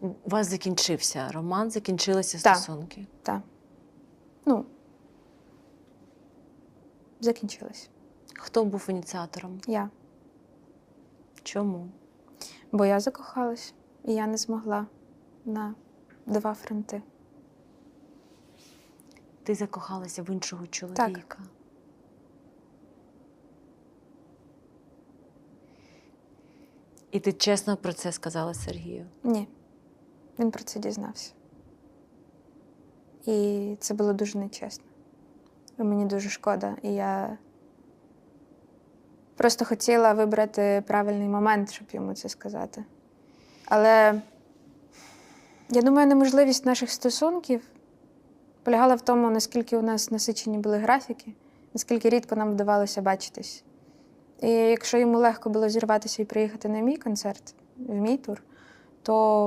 У вас закінчився роман, закінчилися Так. стосунки. Так. Ну, закінчилось. Хто був ініціатором? Я. Чому? Бо я закохалась, і я не змогла на два фронти. Ти закохалася в іншого чоловіка. І ти чесно про це сказала Сергію. Ні. Він про це дізнався. І це було дуже нечесно. І мені дуже шкода. І я просто хотіла вибрати правильний момент, щоб йому це сказати. Але я думаю, неможливість наших стосунків полягала в тому, наскільки у нас насичені були графіки, наскільки рідко нам вдавалося бачитись. І якщо йому легко було зірватися і приїхати на мій концерт, в мій тур, то